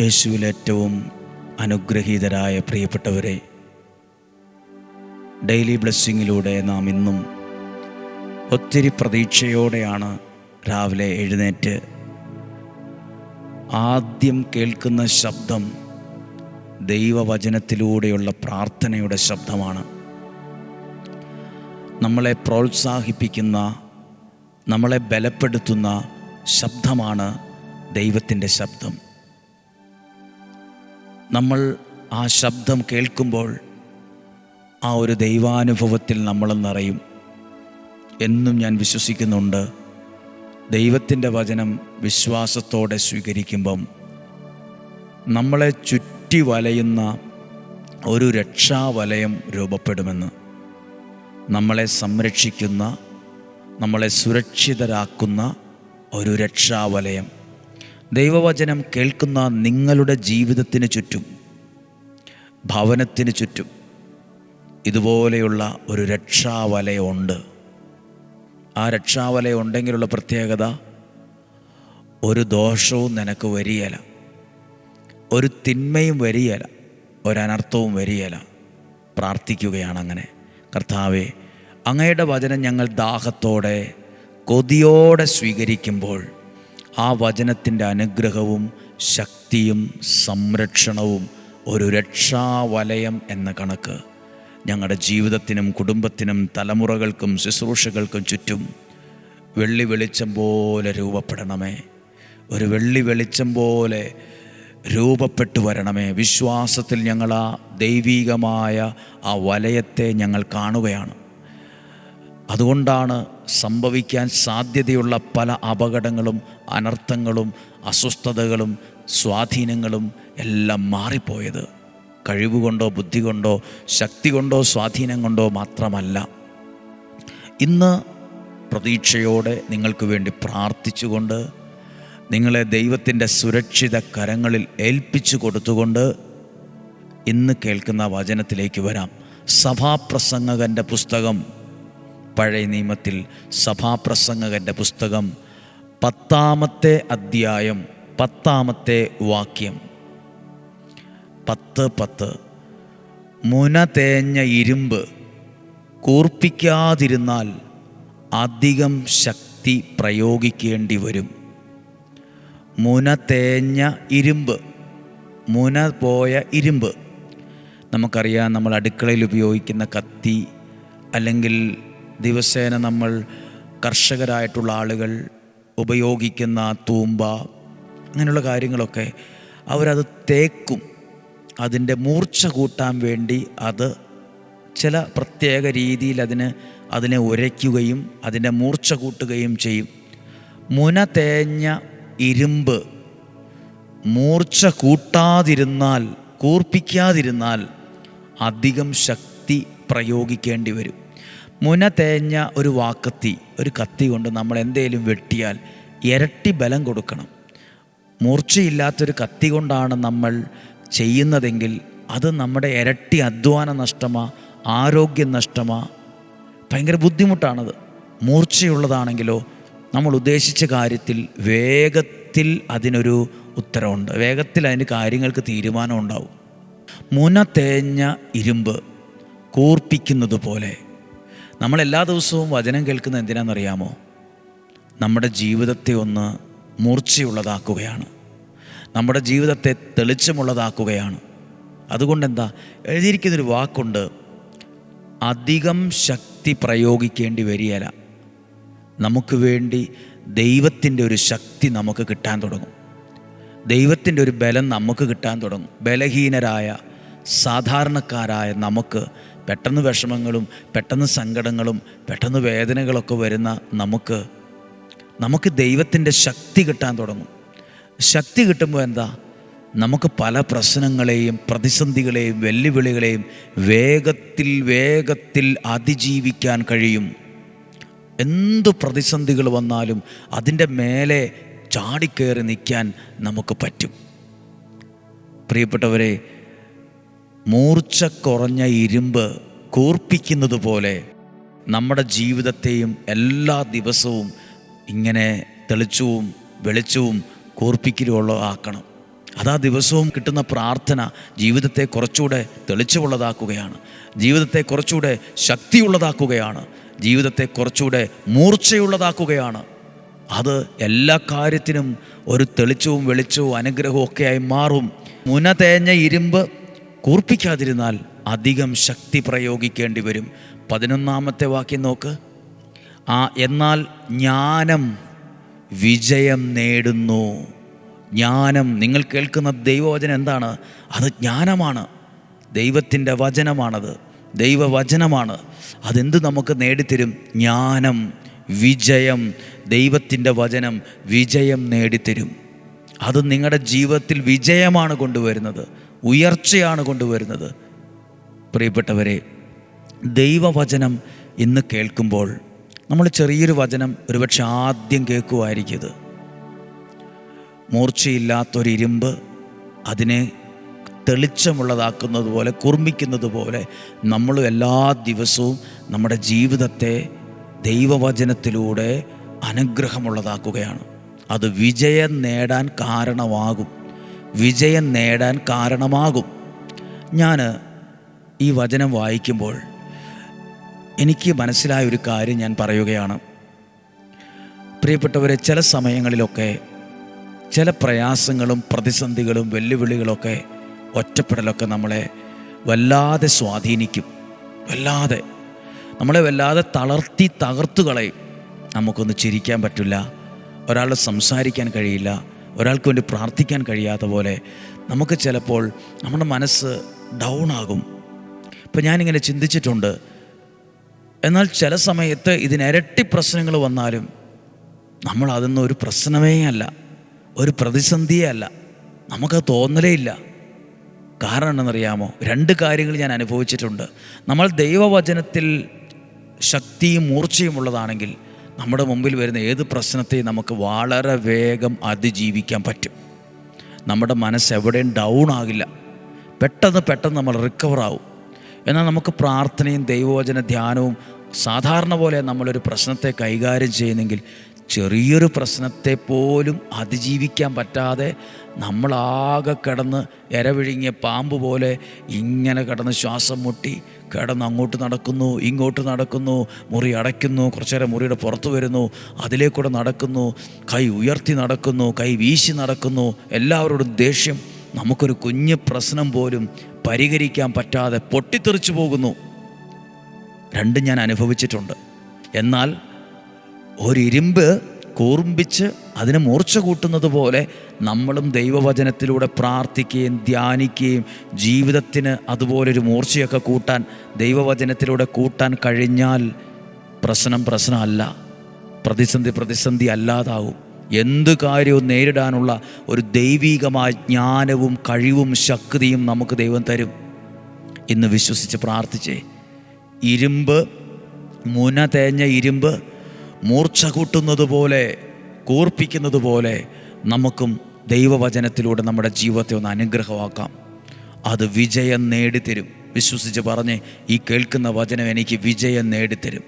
യേശുവിൽ ഏറ്റവും അനുഗ്രഹീതരായ പ്രിയപ്പെട്ടവരെ ഡെയിലി ബ്ലെസ്സിങ്ങിലൂടെ നാം ഇന്നും ഒത്തിരി പ്രതീക്ഷയോടെയാണ് രാവിലെ എഴുന്നേറ്റ് ആദ്യം കേൾക്കുന്ന ശബ്ദം ദൈവവചനത്തിലൂടെയുള്ള പ്രാർത്ഥനയുടെ ശബ്ദമാണ്. നമ്മളെ പ്രോത്സാഹിപ്പിക്കുന്ന നമ്മളെ ബലപ്പെടുത്തുന്ന ശബ്ദമാണ് ദൈവത്തിന്റെ ശബ്ദം. നമ്മൾ ആ ശബ്ദം കേൾക്കുമ്പോൾ ആ ഒരു ദൈവാനുഭവത്തിൽ നമ്മൾ നിറയും. എന്നും ഞാൻ വിശ്വസിക്കുന്നുണ്ട്. ദൈവത്തിന്റെ വചനം വിശ്വാസത്തോടെ സ്വീകരിക്കുമ്പം നമ്മളെ ചുറ്റി വലയുന്ന ഒരു രക്ഷാവലയം രൂപപ്പെടുമെന്ന്. നമ്മളെ സംരക്ഷിക്കുന്ന നമ്മളെ സുരക്ഷിതരാക്കുന്ന ഒരു രക്ഷാവലയം. ദൈവവചനം കേൾക്കുന്ന നിങ്ങളുടെ ജീവിതത്തിന് ചുറ്റും ഭവനത്തിന് ചുറ്റും ഇതുപോലെയുള്ള ഒരു രക്ഷാവലയമുണ്ട് ആ രക്ഷാവലയം ഉണ്ടെങ്കിലുള്ള പ്രത്യേകത ഒരു ദോഷവും നിനക്ക് വരികയില്ല. ഒരു തിന്മയും വരികയില്ല. ഒരനർത്ഥവും വരികയില്ല. പ്രാർത്ഥിക്കുകയാണ് അങ്ങനെ കർത്താവെ അങ്ങയുടെ വചനം ഞങ്ങൾ ദാഹത്തോടെ കൊതിയോടെ സ്വീകരിക്കുമ്പോൾ ആ വചനത്തിന്റെ അനുഗ്രഹവും ശക്തിയും സംരക്ഷണവും ഒരു രക്ഷാവലയം എന്ന കണക്ക്. ഞങ്ങളുടെ ജീവിതത്തിനും കുടുംബത്തിനും തലമുറകൾക്കും ശുശ്രൂഷകൾക്കും ചുറ്റും വെള്ളി വെളിച്ചം പോലെ രൂപപ്പെടണമേ. ഒരു വെള്ളി വെളിച്ചം പോലെ രൂപപ്പെട്ടു വരണമേ. വിശ്വാസത്തിൽ ഞങ്ങൾ ആ ദൈവീകമായ ആ വലയത്തെ ഞങ്ങൾ കാണുകയാണ്. അതുകൊണ്ടാണ് സംഭവിക്കാൻ സാധ്യതയുള്ള പല അപകടങ്ങളും അനർത്ഥങ്ങളും അസ്വസ്ഥതകളും സ്വാധീനങ്ങളും എല്ലാം മാറിപ്പോയത്. കഴിവുകൊണ്ടോ ബുദ്ധി കൊണ്ടോ ശക്തി കൊണ്ടോ സ്വാധീനം കൊണ്ടോ മാത്രമല്ല. ഇന്ന് പ്രതീക്ഷയോടെ നിങ്ങൾക്ക് വേണ്ടി പ്രാർത്ഥിച്ചുകൊണ്ട് നിങ്ങളെ ദൈവത്തിന്റെ സുരക്ഷിത കരങ്ങളിൽ ഏൽപ്പിച്ചു കൊടുത്തുകൊണ്ട് ഇന്ന് കേൾക്കുന്ന വചനത്തിലേക്ക് വരാം. സഭാപ്രസംഗകന്റെ പുസ്തകം പഴയ നിയമത്തിൽ സഭാപ്രസംഗകന്റെ പുസ്തകം പത്താമത്തെ അധ്യായം പത്താമത്തെ വാക്യം. പത്ത് പത്ത്. മുന തേഞ്ഞ ഇരുമ്പ് കൂർപ്പിക്കാതിരുന്നാൽ അധികം ശക്തി പ്രയോഗിക്കേണ്ടി വരും. മുന തേഞ്ഞ ഇരുമ്പ് മുന പോയ ഇരുമ്പ്. നമുക്കറിയാം നമ്മൾ അടുക്കളയിൽ ഉപയോഗിക്കുന്ന കത്തി അല്ലെങ്കിൽ ദിവസേന നമ്മൾ കർഷകരായിട്ടുള്ള ആളുകൾ ഉപയോഗിക്കുന്ന തൂമ്പ അങ്ങനെയുള്ള കാര്യങ്ങളൊക്കെ അവരത് തേക്കും. അതിന്റെ മൂർച്ച കൂട്ടാൻ വേണ്ടി അത് ചില പ്രത്യേക രീതിയിൽ അതിന് അതിനെ ഉരയ്ക്കുകയും അതിന്റെ മൂർച്ച കൂട്ടുകയും ചെയ്യും. മുന തേഞ്ഞ ഇരുമ്പ് മൂർച്ച കൂട്ടാതിരുന്നാൽ കൂർപ്പിക്കാതിരുന്നാൽ അധികം ശക്തി പ്രയോഗിക്കേണ്ടി വരും. മുന തേഞ്ഞ ഒരു വാക്കത്തി ഒരു കത്തി കൊണ്ട് നമ്മൾ എന്തേലും വെട്ടിയാൽ ഇരട്ടി ബലം കൊടുക്കണം. മൂർച്ചയില്ലാത്തൊരു കത്തി കൊണ്ടാണ് നമ്മൾ ചെയ്യുന്നതെങ്കിൽ അത് നമ്മുടെ ഇരട്ടി അധ്വാന നഷ്ടമാ ആരോഗ്യ നഷ്ടമാ. ഭയങ്കര ബുദ്ധിമുട്ടാണത്. മൂർച്ചയുള്ളതാണെങ്കിലോ നമ്മൾ ഉദ്ദേശിച്ച കാര്യത്തിൽ വേഗത്തിൽ അതിനൊരു ഉത്തരവുണ്ട്. വേഗത്തിൽ അതിന് കാര്യങ്ങൾക്ക് തീരുമാനം ഉണ്ടാവും മുന തേഞ്ഞ ഇരുമ്പ് കൂർപ്പിക്കുന്നത് പോലെ നമ്മൾ എല്ലാ ദിവസവും വചനം കേൾക്കുന്ന എന്തിനാണെന്നറിയാമോ? നമ്മുടെ ജീവിതത്തെ ഒന്ന് മൂർച്ചയുള്ളതാക്കുകയാണ്. നമ്മുടെ ജീവിതത്തെ തെളിച്ചമുള്ളതാക്കുകയാണ്. അതുകൊണ്ട് എന്താ എഴുതിയിരിക്കുന്നൊരു വാക്കുണ്ട് അധികം ശക്തി പ്രയോഗിക്കേണ്ടി വരികയില്ല. നമുക്ക് വേണ്ടി ദൈവത്തിന്റെ ഒരു ശക്തി നമുക്ക് കിട്ടാൻ തുടങ്ങും. ദൈവത്തിന്റെ ഒരു ബലം നമുക്ക് കിട്ടാൻ തുടങ്ങും. ബലഹീനരായ സാധാരണക്കാരായ നമുക്ക് പെട്ടെന്ന് വിഷമങ്ങളും പെട്ടെന്ന് സങ്കടങ്ങളും പെട്ടെന്ന് വേദനകളൊക്കെ വരുന്ന നമുക്ക് നമുക്ക് ദൈവത്തിന്റെ ശക്തി കിട്ടാൻ തുടങ്ങും. ശക്തി കിട്ടുമ്പോൾ എന്താ? നമുക്ക് പല പ്രശ്നങ്ങളെയും പ്രതിസന്ധികളെയും വെല്ലുവിളികളെയും വേഗത്തിൽ വേഗത്തിൽ അതിജീവിക്കാൻ കഴിയും. എന്ത് പ്രതിസന്ധികൾ വന്നാലും അതിന്റെ മേലെ ചാടിക്കയറി നിൽക്കാൻ നമുക്ക് പറ്റും. പ്രിയപ്പെട്ടവരെ മൂർച്ച കുറഞ്ഞ ഇരുമ്പ് കൂർപ്പിക്കുന്നത് പോലെ നമ്മുടെ ജീവിതത്തെയും എല്ലാ ദിവസവും ഇങ്ങനെ തെളിച്ചവും വെളിച്ചവും കൂർപ്പിക്കലുമുള്ള ആക്കണം. അതാ ദിവസവും കിട്ടുന്ന പ്രാർത്ഥന ജീവിതത്തെ കുറച്ചുകൂടെ തെളിച്ചമുള്ളതാക്കുകയാണ് ജീവിതത്തെ കുറച്ചുകൂടെ ശക്തിയുള്ളതാക്കുകയാണ്. ജീവിതത്തെ കുറച്ചുകൂടെ മൂർച്ചയുള്ളതാക്കുകയാണ്. അത് എല്ലാ കാര്യത്തിനും ഒരു തെളിച്ചവും വെളിച്ചവും അനുഗ്രഹവും ഒക്കെയായി മാറും. മുന തേഞ്ഞ ഇരുമ്പ് കൂർപ്പിക്കാതിരുന്നാൽ അധികം ശക്തി പ്രയോഗിക്കേണ്ടി വരും. പതിനൊന്നാമത്തെ വാക്യം നോക്ക്. ആ എന്നാൽ ജ്ഞാനം വിജയം നേടുന്നു. ജ്ഞാനം നിങ്ങൾ കേൾക്കുന്ന ദൈവവചനം എന്താണ്? അത് ജ്ഞാനമാണ്. ദൈവത്തിന്റെ വചനമാണത്. ദൈവവചനമാണ്. അതെന്ത് നമുക്ക് നേടിത്തരും? ജ്ഞാനം വിജയം ദൈവത്തിന്റെ വചനം വിജയം നേടിത്തരും. അത് നിങ്ങളുടെ ജീവിതത്തിൽ വിജയമാണ് കൊണ്ടുവരുന്നത്. ഉയർച്ചയാണ് കൊണ്ടുവരുന്നത്. പ്രിയപ്പെട്ടവരെ ദൈവവചനം ഇന്ന് കേൾക്കുമ്പോൾ നമ്മൾ ചെറിയൊരു വചനം ഒരുപക്ഷെ ആദ്യം കേൾക്കുമായിരിക്കും ഇത്. മൂർച്ചയില്ലാത്തൊരിരുമ്പ് അതിനെ തെളിച്ചമുള്ളതാക്കുന്നത് പോലെ കുർമ്മിക്കുന്നത് പോലെ നമ്മൾ എല്ലാ ദിവസവും നമ്മുടെ ജീവിതത്തെ ദൈവവചനത്തിലൂടെ അനുഗ്രഹമുള്ളതാക്കുകയാണ്. അത് വിജയം നേടാൻ കാരണമാകും. വിജയം നേടാൻ കാരണമാകും. ഞാൻ ഈ വചനം വായിക്കുമ്പോൾ എനിക്ക് മനസ്സിലായ ഒരു കാര്യം ഞാൻ പറയുകയാണ്. പ്രിയപ്പെട്ടവരെ ചില സമയങ്ങളിലൊക്കെ ചില പ്രയാസങ്ങളും പ്രതിസന്ധികളും വെല്ലുവിളികളൊക്കെ ഒറ്റപ്പെടലൊക്കെ നമ്മളെ വല്ലാതെ സ്വാധീനിക്കും. വല്ലാതെ. നമ്മളെ വല്ലാതെ തളർത്തി തകർത്തു കളയും. നമുക്കൊന്ന് ചിരിക്കാൻ പറ്റില്ല. ഒരാളെ സംസാരിക്കാൻ കഴിയില്ല. ഒരാൾക്ക് വേണ്ടി പ്രാർത്ഥിക്കാൻ കഴിയാത്ത പോലെ നമുക്ക് ചിലപ്പോൾ നമ്മുടെ മനസ്സ് ഡൗൺ ആകും ഇപ്പം ഞാനിങ്ങനെ ചിന്തിച്ചിട്ടുണ്ട്. എന്നാൽ ചില സമയത്ത് ഇതിനിരട്ടി പ്രശ്നങ്ങൾ വന്നാലും നമ്മൾ അതൊന്നും ഒരു പ്രശ്നമേ അല്ല. ഒരു പ്രതിസന്ധിയേ അല്ല. നമുക്ക് തോന്നലേ ഇല്ല. കാരണം എന്തെന്നറിയാമോ രണ്ട് കാര്യങ്ങൾ ഞാൻ അനുഭവിച്ചിട്ടുണ്ട്. നമ്മൾ ദൈവവചനത്തിൽ ശക്തിയും മൂർച്ചയും ഉള്ളതാണെങ്കിൽ നമ്മുടെ മുമ്പിൽ വരുന്ന ഏത് പ്രശ്നത്തെയും നമുക്ക് വളരെ വേഗം അതിജീവിക്കാൻ പറ്റും. നമ്മുടെ മനസ്സ് എവിടെയും ഡൗൺ ആകില്ല. പെട്ടെന്ന് പെട്ടെന്ന് നമ്മൾ റിക്കവർ ആവും. എന്നാൽ നമുക്ക് പ്രാർത്ഥനയും ദൈവവചന ധ്യാനവും സാധാരണ പോലെ നമ്മളൊരു പ്രശ്നത്തെ കൈകാര്യം ചെയ്യുന്നെങ്കിൽ ചെറിയൊരു പ്രശ്നത്തെ പോലും അതിജീവിക്കാൻ പറ്റാതെ നമ്മളാകെ കിടന്ന് ഇരവിഴുങ്ങിയ പാമ്പ് പോലെ ഇങ്ങനെ കിടന്ന് ശ്വാസം മുട്ടി കിടന്ന് അങ്ങോട്ട് നടക്കുന്നു ഇങ്ങോട്ട് നടക്കുന്നു മുറി അടയ്ക്കുന്നു കുറച്ചു നേരം മുറിയുടെ പുറത്ത് വരുന്നു അതിലേക്കൂടെ നടക്കുന്നു കൈ ഉയർത്തി നടക്കുന്നു കൈ വീശി നടക്കുന്നു എല്ലാവരോടും ദേഷ്യം. നമുക്കൊരു കുഞ്ഞ് പ്രശ്നം പോലും പരിഹരിക്കാൻ പറ്റാതെ പൊട്ടിത്തെറിച്ചു പോകുന്നു. രണ്ടും ഞാൻ അനുഭവിച്ചിട്ടുണ്ട്. എന്നാൽ ഒരിരുമ്പ് കൂർമ്പിച്ച് അതിന് മൂർച്ച കൂട്ടുന്നത് പോലെ നമ്മളും ദൈവവചനത്തിലൂടെ പ്രാർത്ഥിക്കുകയും ധ്യാനിക്കുകയും ജീവിതത്തിന് അതുപോലൊരു മൂർച്ചയൊക്കെ കൂട്ടാൻ ദൈവവചനത്തിലൂടെ കൂട്ടാൻ കഴിഞ്ഞാൽ പ്രശ്നം പ്രശ്നമല്ല. പ്രതിസന്ധി പ്രതിസന്ധി അല്ലാതാവും. എന്ത് കാര്യവും നേരിടാനുള്ള ഒരു ദൈവീകമായ ജ്ഞാനവും കഴിവും ശക്തിയും നമുക്ക് ദൈവം തരും. ഇന്ന് വിശ്വസിച്ച് പ്രാർത്ഥിച്ചേ. ഇരുമ്പ് മുന തേഞ്ഞ ഇരുമ്പ് മൂർച്ച കൂട്ടുന്നത് പോലെ കൂർപ്പിക്കുന്നത് പോലെ നമുക്കും ദൈവവചനത്തിലൂടെ നമ്മുടെ ജീവിതത്തെ ഒന്ന് അനുഗ്രഹമാക്കാം. അത് വിജയം നേടിത്തരും. വിശ്വസിച്ച് പറഞ്ഞ് ഈ കേൾക്കുന്ന വചനം എനിക്ക് വിജയം നേടിത്തരും.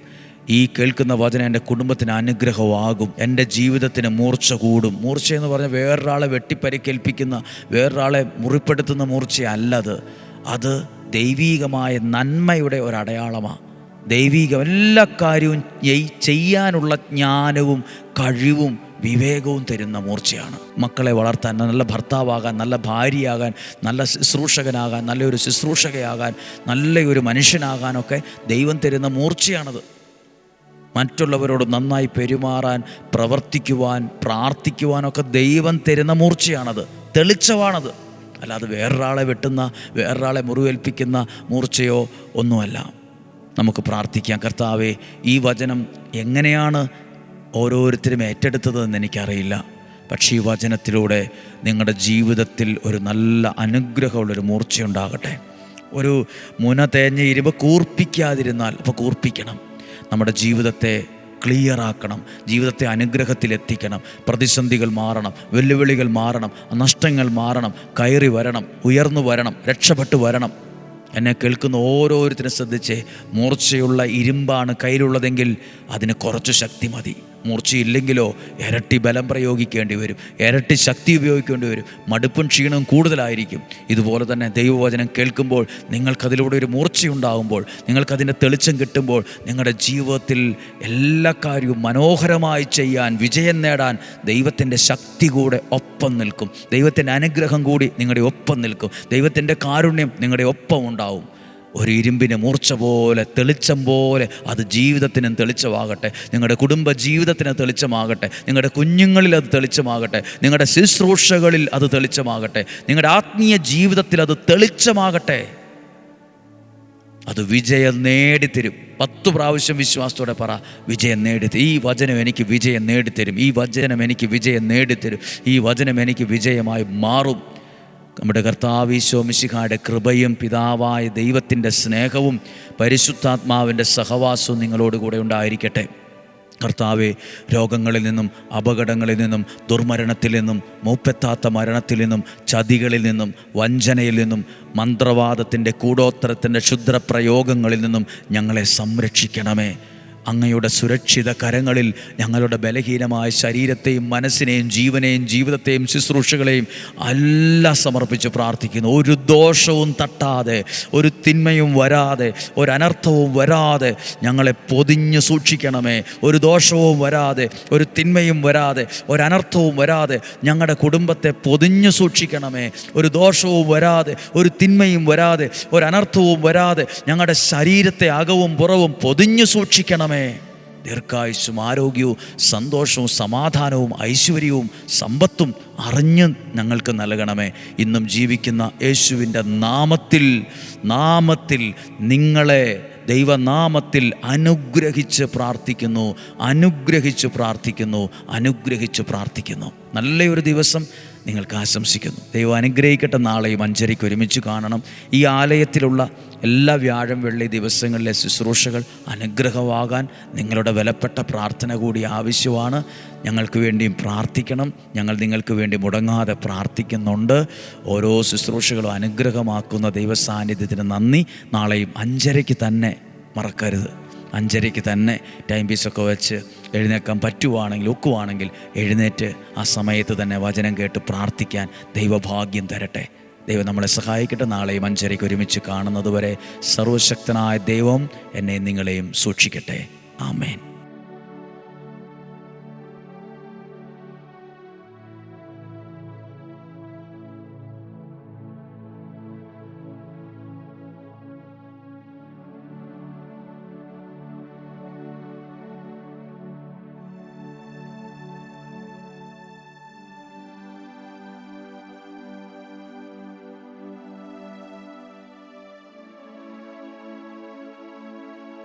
ഈ കേൾക്കുന്ന വചനം എന്റെ കുടുംബത്തിന് അനുഗ്രഹമാകും. എന്റെ ജീവിതത്തിന് മൂർച്ച കൂടും. മൂർച്ച എന്ന് പറഞ്ഞാൽ വേറൊരാളെ വെട്ടിപ്പരിക്കേൽപ്പിക്കുന്ന വേറൊരാളെ മുറിപ്പെടുത്തുന്ന മൂർച്ചയല്ലത്. അത് ദൈവീകമായ നന്മയുടെ ഒരടയാളമാണ് ദൈവീകം എല്ലാ കാര്യവും ചെയ്- ചെയ്യാനുള്ള ജ്ഞാനവും കഴിവും വിവേകവും തരുന്ന മൂർച്ചയാണ്. മക്കളെ വളർത്താൻ നല്ല ഭർത്താവാകാൻ നല്ല ഭാര്യയാകാൻ നല്ല ശുശ്രൂഷകനാകാൻ നല്ലൊരു ശുശ്രൂഷകയാകാൻ നല്ലൊരു മനുഷ്യനാകാനൊക്കെ ദൈവം തരുന്ന മൂർച്ചയാണത്. മറ്റുള്ളവരോട് നന്നായി പെരുമാറാൻ പ്രവർത്തിക്കുവാൻ പ്രാർത്ഥിക്കുവാനൊക്കെ ദൈവം തരുന്ന മൂർച്ചയാണത്. തെളിച്ചമാണത് അല്ലാതെ വേറൊരാളെ വെട്ടുന്ന വേറൊരാളെ മുറിവേൽപ്പിക്കുന്ന മൂർച്ചയോ ഒന്നുമല്ല. നമുക്ക് പ്രാർത്ഥിക്കാം കർത്താവേ ഈ വചനം എങ്ങനെയാണ് ഓരോരുത്തരും ഏറ്റെടുത്തതെന്ന് എനിക്കറിയില്ല. പക്ഷേ ഈ വചനത്തിലൂടെ നിങ്ങളുടെ ജീവിതത്തിൽ ഒരു നല്ല അനുഗ്രഹമുള്ളൊരു മൂർച്ചയുണ്ടാകട്ടെ. ഒരു മുന തേഞ്ഞ ഇരുമ്പ് കൂർപ്പിക്കാതിരുന്നാൽ അപ്പോൾ കൂർപ്പിക്കണം. നമ്മുടെ ജീവിതത്തെ ക്ലിയർ ആക്കണം ജീവിതത്തെ അനുഗ്രഹത്തിലെത്തിക്കണം. പ്രതിസന്ധികൾ മാറണം. വെല്ലുവിളികൾ മാറണം. നഷ്ടങ്ങൾ മാറണം. കയറി വരണം. ഉയർന്നു വരണം. രക്ഷപ്പെട്ടു വരണം. എന്നെ കേൾക്കുന്ന ഓരോരുത്തരും ശ്രദ്ധിച്ച് മൂർച്ചയുള്ള ഇരുമ്പാണ് കയ്യിലുള്ളതെങ്കിൽ അതിന് കുറച്ച് ശക്തി മതി. മൂർച്ചയില്ലെങ്കിലോ ഇരട്ടി ബലം പ്രയോഗിക്കേണ്ടി വരും ഇരട്ടി ശക്തി ഉപയോഗിക്കേണ്ടി വരും മടുപ്പും ക്ഷീണവും കൂടുതലായിരിക്കും. ഇതുപോലെ തന്നെ ദൈവവചനം കേൾക്കുമ്പോൾ നിങ്ങൾക്കതിലൂടെ ഒരു മൂർച്ചയുണ്ടാകുമ്പോൾ നിങ്ങൾക്കതിന്റെ തെളിച്ചം കിട്ടുമ്പോൾ നിങ്ങളുടെ ജീവിതത്തിൽ എല്ലാ കാര്യവും മനോഹരമായി ചെയ്യാൻ വിജയം നേടാൻ ദൈവത്തിന്റെ ശക്തി കൂടെ ഒപ്പം നിൽക്കും. ദൈവത്തിന്റെ അനുഗ്രഹം കൂടി നിങ്ങളുടെ ഒപ്പം നിൽക്കും. ദൈവത്തിന്റെ കാരുണ്യം നിങ്ങളുടെ ഒപ്പം ഉണ്ടാവും. ഒരു ഇരുമ്പിനെ മൂർച്ച പോലെ തെളിച്ചം പോലെ അത് ജീവിതത്തിനും തെളിച്ചമാകട്ടെ. നിങ്ങളുടെ കുടുംബ ജീവിതത്തിന് തെളിച്ചമാകട്ടെ. നിങ്ങളുടെ കുഞ്ഞുങ്ങളിൽ അത് തെളിച്ചമാകട്ടെ. നിങ്ങളുടെ ശുശ്രൂഷകളിൽ അത് തെളിച്ചമാകട്ടെ. നിങ്ങളുടെ ആത്മീയ ജീവിതത്തിൽ അത് തെളിച്ചമാകട്ടെ. അത് വിജയം നേടിത്തരും. പത്ത് പ്രാവശ്യം വിശ്വാസത്തോടെ പറ വിജയം നേടിത്തരും. ഈ വചനം എനിക്ക് വിജയം നേടിത്തരും. ഈ വചനം എനിക്ക് വിജയം നേടിത്തരും. ഈ വചനം എനിക്ക് വിജയമായി മാറും. നമ്മുടെ കർത്താവീശോ മിശിഹായുടെ കൃപയും പിതാവായ ദൈവത്തിന്റെ സ്നേഹവും പരിശുദ്ധാത്മാവിന്റെ സഹവാസവും നിങ്ങളോട് കൂടെ ഉണ്ടായിരിക്കട്ടെ. കർത്താവെ രോഗങ്ങളിൽ നിന്നും അപകടങ്ങളിൽ നിന്നും ദുർമരണത്തിൽ നിന്നും മൂപ്പെത്താത്ത മരണത്തിൽ നിന്നും ചതികളിൽ നിന്നും വഞ്ചനയിൽ നിന്നും മന്ത്രവാദത്തിന്റെ കൂടോത്തരത്തിന്റെ ക്ഷുദ്രപ്രയോഗങ്ങളിൽ നിന്നും ഞങ്ങളെ സംരക്ഷിക്കണമേ. അങ്ങയുടെ സുരക്ഷിത കരങ്ങളിൽ ഞങ്ങളുടെ ബലഹീനമായ ശരീരത്തെയും മനസ്സിനെയും ജീവനെയും ജീവിതത്തെയും ശുശ്രൂഷകളെയും എല്ലാം സമർപ്പിച്ച് പ്രാർത്ഥിക്കുന്നു. ഒരു ദോഷവും തട്ടാതെ ഒരു തിന്മയും വരാതെ ഒരനർത്ഥവും വരാതെ ഞങ്ങളെ പൊതിഞ്ഞു സൂക്ഷിക്കണമേ. ഒരു ദോഷവും വരാതെ ഒരു തിന്മയും വരാതെ ഒരനർത്ഥവും വരാതെ ഞങ്ങളുടെ കുടുംബത്തെ പൊതിഞ്ഞു സൂക്ഷിക്കണമേ. ഒരു ദോഷവും വരാതെ ഒരു തിന്മയും വരാതെ ഒരനർത്ഥവും വരാതെ ഞങ്ങളുടെ ശരീരത്തെ അകവും പുറവും പൊതിഞ്ഞു സൂക്ഷിക്കണമേ. ദീർഘായുസ്സും ആരോഗ്യവും സന്തോഷവും സമാധാനവും ഐശ്വര്യവും സമ്പത്തും അറിഞ്ഞ് ഞങ്ങൾക്ക് നൽകണമേ. ഇന്നും ജീവിക്കുന്ന യേശുവിന്റെ നാമത്തിൽ നാമത്തിൽ നിങ്ങളെ ദൈവനാമത്തിൽ അനുഗ്രഹിച്ച് പ്രാർത്ഥിക്കുന്നു അനുഗ്രഹിച്ച് പ്രാർത്ഥിക്കുന്നു അനുഗ്രഹിച്ച് പ്രാർത്ഥിക്കുന്നു. നല്ലൊരു ദിവസം നിങ്ങൾക്ക് ആശംസിക്കുന്നു. ദൈവം അനുഗ്രഹിക്കട്ടെ നാളെയും അഞ്ചരയ്ക്ക് ഒരുമിച്ച് കാണണം. ഈ ആലയത്തിലുള്ള എല്ലാ വ്യാഴം വെള്ളി ദിവസങ്ങളിലെ ശുശ്രൂഷകൾ അനുഗ്രഹമാകാൻ നിങ്ങളുടെ വിലപ്പെട്ട പ്രാർത്ഥന കൂടി ആവശ്യമാണ്. ഞങ്ങൾക്ക് വേണ്ടിയും പ്രാർത്ഥിക്കണം. ഞങ്ങൾ നിങ്ങൾക്ക് വേണ്ടി മുടങ്ങാതെ പ്രാർത്ഥിക്കുന്നുണ്ട്. ഓരോ ശുശ്രൂഷകളും അനുഗ്രഹമാക്കുന്ന ദൈവസാന്നിധ്യത്തിന് നന്ദി. നാളെയും അഞ്ചരയ്ക്ക് തന്നെ മറക്കരുത്. അഞ്ചരയ്ക്ക് തന്നെ ടൈം പീസൊക്കെ വെച്ച് എഴുന്നേക്കാൻ പറ്റുവാണെങ്കിൽ ഒക്കുവാണെങ്കിൽ എഴുന്നേറ്റ് ആ സമയത്ത് തന്നെ വചനം കേട്ട് പ്രാർത്ഥിക്കാൻ ദൈവഭാഗ്യം തരട്ടെ. ദൈവം നമ്മളെ സഹായിക്കട്ടെ. നാളെയും അഞ്ചരയ്ക്ക് ഒരുമിച്ച് കാണുന്നതുവരെ സർവശക്തനായ ദൈവം എന്നെ നിങ്ങളെയും സൂക്ഷിക്കട്ടെ. ആമേൻ.